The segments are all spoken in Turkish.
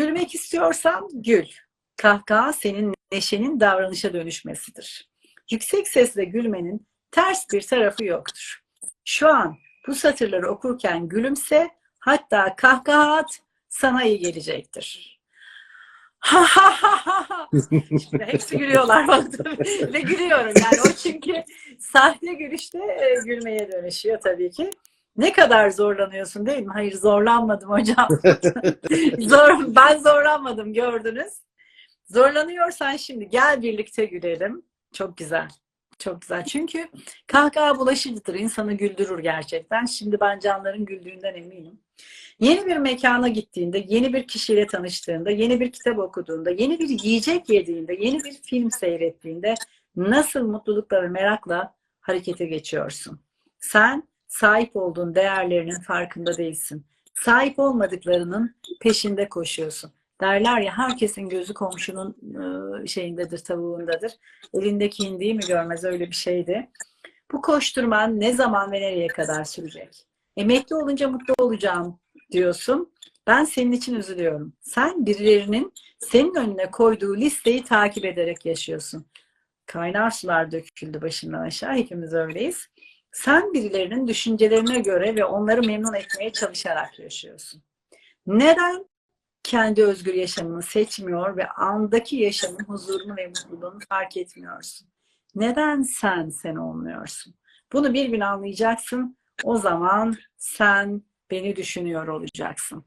Gülmek istiyorsan gül. Kahkaha senin neşenin davranışa dönüşmesidir. Yüksek sesle gülmenin ters bir tarafı yoktur. Şu an bu satırları okurken gülümse, hatta kahkaha at, sana iyi gelecektir. Ha ha ha ha hepsi gülüyorlar bak tabii. Ve gülüyorum yani o çünkü sahte gülüşte e, gülmeye dönüşüyor tabii ki. Ne kadar zorlanıyorsun değil mi? Hayır zorlanmadım hocam. Zor, ben zorlanmadım gördünüz. Zorlanıyorsan şimdi gel birlikte gülelim. Çok güzel. Çok güzel. Çünkü kahkaha bulaşıcıdır. insanı güldürür gerçekten. Şimdi ben canların güldüğünden eminim. Yeni bir mekana gittiğinde, yeni bir kişiyle tanıştığında, yeni bir kitap okuduğunda, yeni bir yiyecek yediğinde, yeni bir film seyrettiğinde nasıl mutlulukla ve merakla harekete geçiyorsun. Sen sahip olduğun değerlerinin farkında değilsin. Sahip olmadıklarının peşinde koşuyorsun. Derler ya herkesin gözü komşunun ıı, şeyindedir, tavuğundadır. Elindeki indiği mi görmez öyle bir şeydi. Bu koşturman ne zaman ve nereye kadar sürecek? Emekli olunca mutlu olacağım diyorsun. Ben senin için üzülüyorum. Sen birilerinin senin önüne koyduğu listeyi takip ederek yaşıyorsun. Kaynar sular döküldü başından aşağı. Hepimiz öyleyiz. Sen birilerinin düşüncelerine göre ve onları memnun etmeye çalışarak yaşıyorsun. Neden kendi özgür yaşamını seçmiyor ve andaki yaşamın huzurunu ve mutluluğunu fark etmiyorsun? Neden sen sen olmuyorsun? Bunu bir gün anlayacaksın. O zaman sen beni düşünüyor olacaksın.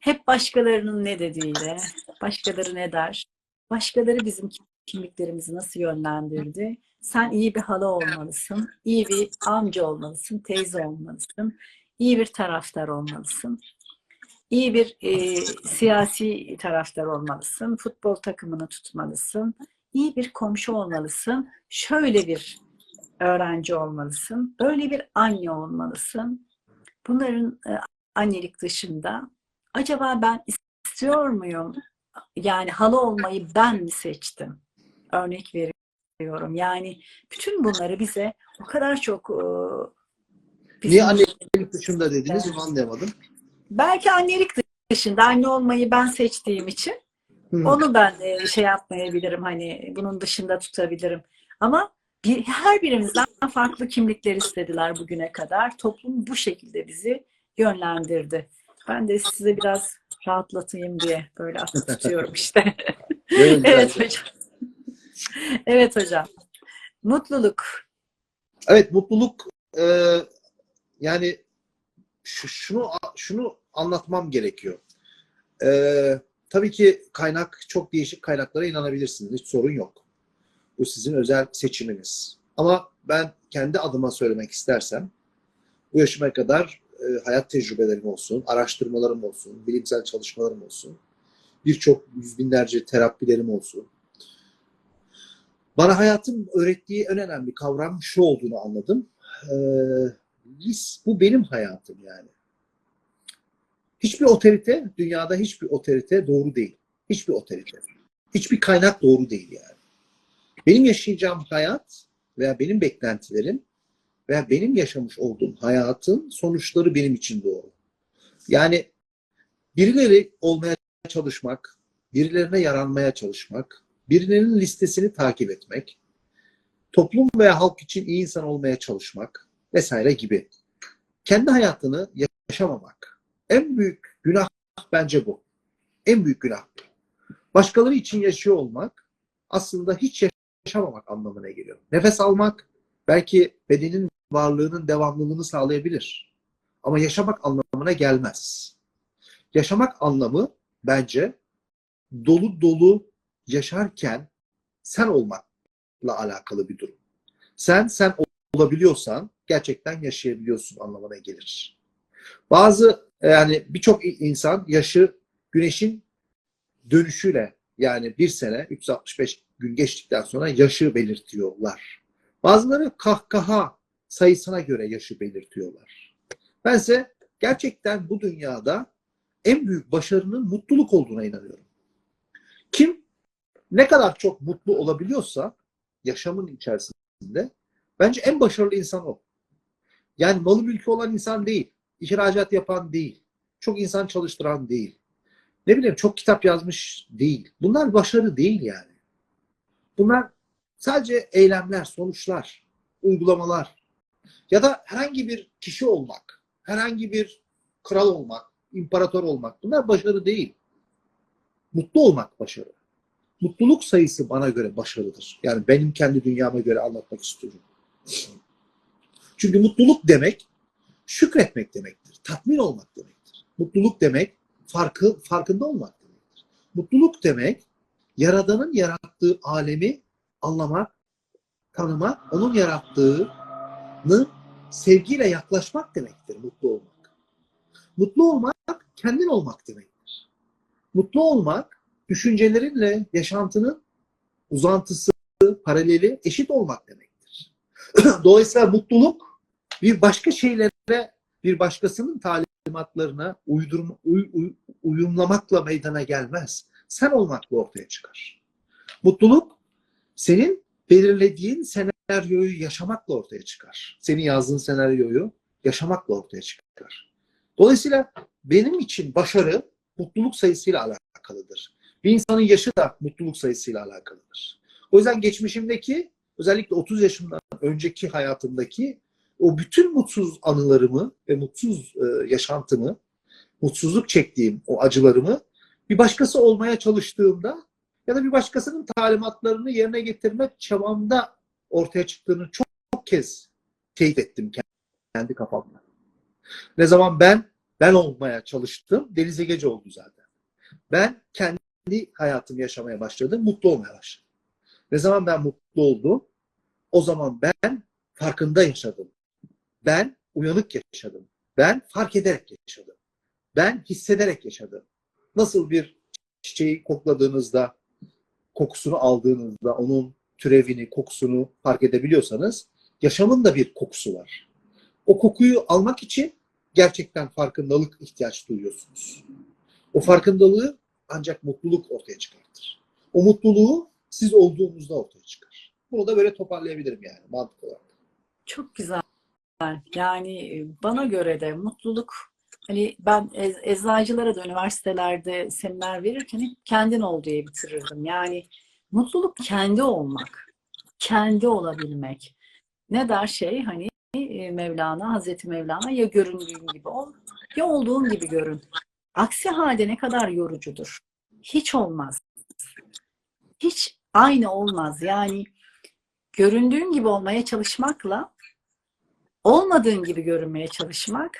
Hep başkalarının ne dediğiyle, başkaları ne der, başkaları bizim kimliklerimizi nasıl yönlendirdi, sen iyi bir hala olmalısın, iyi bir amca olmalısın, teyze olmalısın, iyi bir taraftar olmalısın, iyi bir e, siyasi taraftar olmalısın, futbol takımını tutmalısın, iyi bir komşu olmalısın, şöyle bir öğrenci olmalısın, böyle bir anne olmalısın. Bunların e, annelik dışında acaba ben istiyor muyum? Yani hala olmayı ben mi seçtim? Örnek veriyorum. Yani bütün bunları bize o kadar çok e, bizim- Niye annelik dışında dediniz? Onu anlayamadım. belki annelik dışında anne olmayı ben seçtiğim için Hı. onu ben e, şey yapmayabilirim hani bunun dışında tutabilirim. Ama bir, her birimizden farklı kimlikler istediler bugüne kadar. Toplum bu şekilde bizi yönlendirdi. Ben de size biraz rahatlatayım diye böyle aklı tutuyorum işte. Evet, evet hocam. Evet hocam. Mutluluk. Evet, mutluluk e, yani şu- şunu şunu anlatmam gerekiyor. E, tabii ki kaynak çok değişik kaynaklara inanabilirsiniz. Hiç sorun yok. Bu sizin özel seçiminiz. Ama ben kendi adıma söylemek istersem bu yaşıma kadar e, hayat tecrübelerim olsun, araştırmalarım olsun, bilimsel çalışmalarım olsun, birçok yüz binlerce terapilerim olsun. Bana hayatın öğrettiği en önemli kavram şu olduğunu anladım. Ee, bu benim hayatım yani. Hiçbir otorite, dünyada hiçbir otorite doğru değil. Hiçbir otorite. Hiçbir kaynak doğru değil yani. Benim yaşayacağım hayat veya benim beklentilerim veya benim yaşamış olduğum hayatın sonuçları benim için doğru. Yani birileri olmaya çalışmak, birilerine yaranmaya çalışmak, birilerinin listesini takip etmek, toplum veya halk için iyi insan olmaya çalışmak vesaire gibi. Kendi hayatını yaşamamak. En büyük günah bence bu. En büyük günah. Başkaları için yaşıyor olmak aslında hiç yaşamamak anlamına geliyor. Nefes almak belki bedenin varlığının devamlılığını sağlayabilir. Ama yaşamak anlamına gelmez. Yaşamak anlamı bence dolu dolu yaşarken sen olmakla alakalı bir durum. Sen sen olabiliyorsan gerçekten yaşayabiliyorsun anlamına gelir. Bazı yani birçok insan yaşı güneşin dönüşüyle yani bir sene 365 gün geçtikten sonra yaşı belirtiyorlar. Bazıları kahkaha sayısına göre yaşı belirtiyorlar. Bense gerçekten bu dünyada en büyük başarının mutluluk olduğuna inanıyorum. Kim ne kadar çok mutlu olabiliyorsa yaşamın içerisinde bence en başarılı insan o. Yani malı mülkü olan insan değil, ihracat yapan değil, çok insan çalıştıran değil. ne bileyim çok kitap yazmış değil. Bunlar başarı değil yani. Bunlar sadece eylemler, sonuçlar, uygulamalar ya da herhangi bir kişi olmak, herhangi bir kral olmak, imparator olmak bunlar başarı değil. Mutlu olmak başarı. Mutluluk sayısı bana göre başarıdır. Yani benim kendi dünyama göre anlatmak istiyorum. Çünkü mutluluk demek şükretmek demektir. Tatmin olmak demektir. Mutluluk demek farkı farkında olmak demektir. Mutluluk demek Yaradan'ın yarattığı alemi anlamak, tanımak, onun yarattığını sevgiyle yaklaşmak demektir mutlu olmak. Mutlu olmak kendin olmak demektir. Mutlu olmak düşüncelerinle yaşantının uzantısı, paraleli, eşit olmak demektir. Dolayısıyla mutluluk bir başka şeylere, bir başkasının talimatlarına uydurma, uy- uy- uyumlamakla meydana gelmez. Sen olmakla ortaya çıkar. Mutluluk senin belirlediğin senaryoyu yaşamakla ortaya çıkar. Senin yazdığın senaryoyu yaşamakla ortaya çıkar. Dolayısıyla benim için başarı mutluluk sayısıyla alakalıdır. Bir insanın yaşı da mutluluk sayısıyla alakalıdır. O yüzden geçmişimdeki özellikle 30 yaşımdan önceki hayatımdaki o bütün mutsuz anılarımı ve mutsuz e, yaşantımı, mutsuzluk çektiğim o acılarımı bir başkası olmaya çalıştığımda ya da bir başkasının talimatlarını yerine getirmek çabamda ortaya çıktığını çok, çok kez teyit ettim kendi kafamda. Ne zaman ben ben olmaya çalıştım, denize gece oldu zaten. Ben kendi hayatımı yaşamaya başladım, mutlu olmaya başladım. Ne zaman ben mutlu oldum, o zaman ben farkında yaşadım. Ben uyanık yaşadım. Ben fark ederek yaşadım. Ben hissederek yaşadım. Nasıl bir çiçeği kokladığınızda, kokusunu aldığınızda onun türevini, kokusunu fark edebiliyorsanız yaşamın da bir kokusu var. O kokuyu almak için gerçekten farkındalık ihtiyaç duyuyorsunuz. O farkındalığı ancak mutluluk ortaya çıkartır. O mutluluğu siz olduğunuzda ortaya çıkar. Bunu da böyle toparlayabilirim yani mantık olarak. Çok güzel. Yani e, bana göre de mutluluk hani ben ez, eczacılara da üniversitelerde seminer verirken hep kendin ol diye bitirirdim. Yani mutluluk kendi olmak, kendi olabilmek. Ne der şey hani e, Mevlana, Hazreti Mevlana ya göründüğün gibi ol ya olduğun gibi görün. Aksi halde ne kadar yorucudur. Hiç olmaz. Hiç aynı olmaz. Yani göründüğün gibi olmaya çalışmakla olmadığın gibi görünmeye çalışmak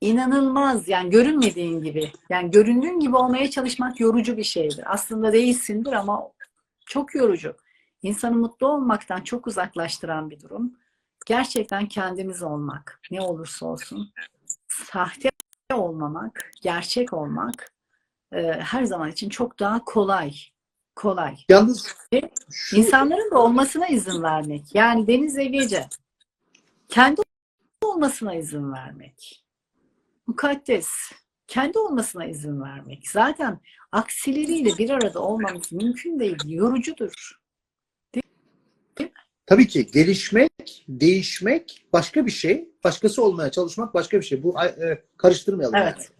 inanılmaz yani görünmediğin gibi yani göründüğün gibi olmaya çalışmak yorucu bir şeydir. Aslında değilsindir ama çok yorucu. İnsanı mutlu olmaktan çok uzaklaştıran bir durum. Gerçekten kendimiz olmak ne olursa olsun sahte olmamak, gerçek olmak e, her zaman için çok daha kolay. Kolay. Yalnız Ve şu, İnsanların da olmasına izin vermek. Yani Deniz ve Gece. Kendi olmasına izin vermek. Mukaddes. Kendi olmasına izin vermek. Zaten aksileriyle bir arada olmamız mümkün değil. Yorucudur. tabii ki gelişmek, değişmek başka bir şey. Başkası olmaya çalışmak başka bir şey. Bu e, karıştırmayalım. Evet. Yani.